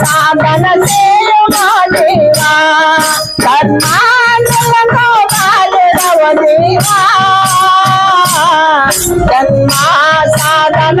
साधन से देवा जन्मान गोपाल रव देवा जन्मा साधन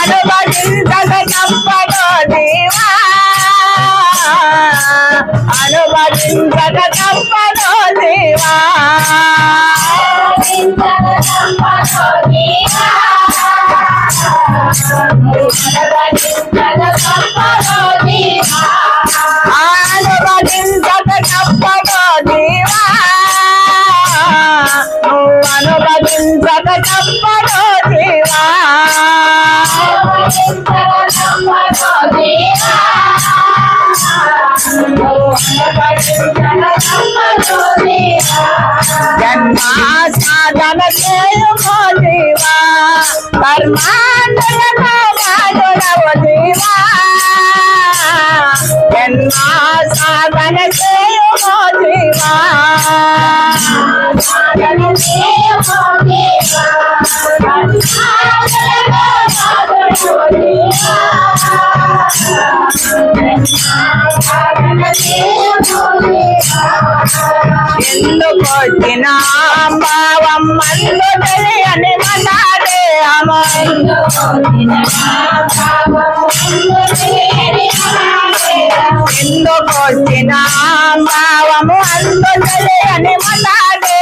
అనుభవించక తప్పదు దేవా అనుభవించక తప్పదు దేవా ಸಾಧನ ಸೇವೋ ದೇವಾ ಸಾಧನ ಸೇವೋ ದೇವಾ ఎందుకు వచ్చిన భావం మందు తెలియని మనాడే అమో ఎందుకు వచ్చిన భావము అందు తెలియని మనాడే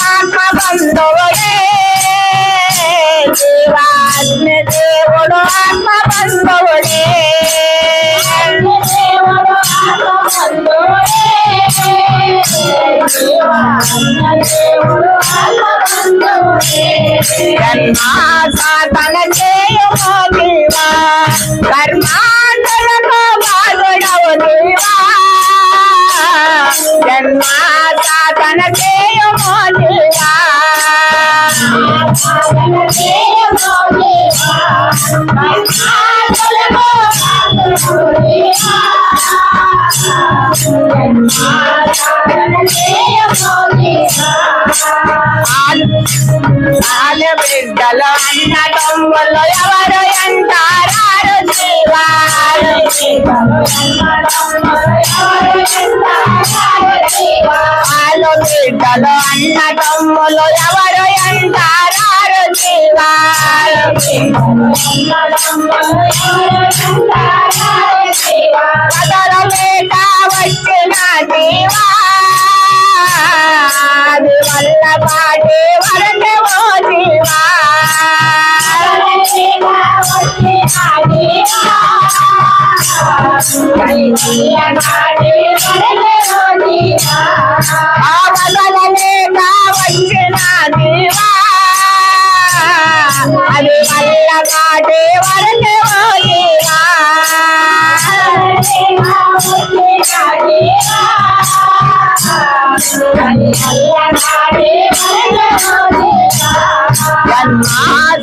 ఆత్మ బంధువుడే జీవా అగ్ని దేవుడు ఆత్మ బంధువుడే అగ్ని దేవుడు ఆత్మ బంధువుడే జీవా అగ్ని దేవుడు ఆత్మ బంధువుడే జన్మా సాధన చేయమో దేవా కర్మాంతరతో బిడ్డల అన్నటం వల్ల ఎవరు ఎంటారారు జీవాలు ఆలు బిడ్డలు అన్న తమ్ముళ్ళు ఎవరు ఎంటారారు జీవాలు பாட்டேவா அது வல்ல பாட்டே வளர்ந்த ஓசிவா ஆவலனே காவச்சு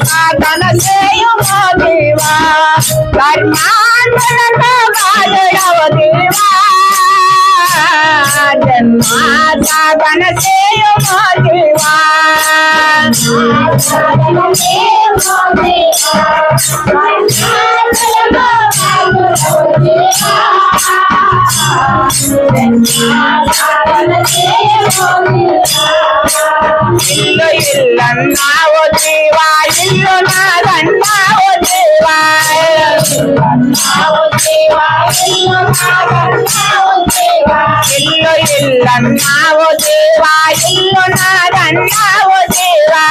ಸದನ ಸೇಯುವ ದೇವ ಕರ್ನಾಟಕದ ಬಾದಡವ ದೇವ ಜನ್ಮ ಸದನ ಸೇಯುವ ದೇವ ಸದನ ಸೇಯುವ ದೇವ ఇల్లన్నావు దేవా ఇల్లు నాదన్నావు దేవా ఇల్లు ఇల్లన్నావు దేవా ఇల్లు నాదన్నావు దేవా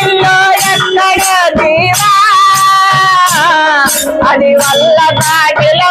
ఇల్లు ఎక్కడ దేవా అది వల్ల కాటిలో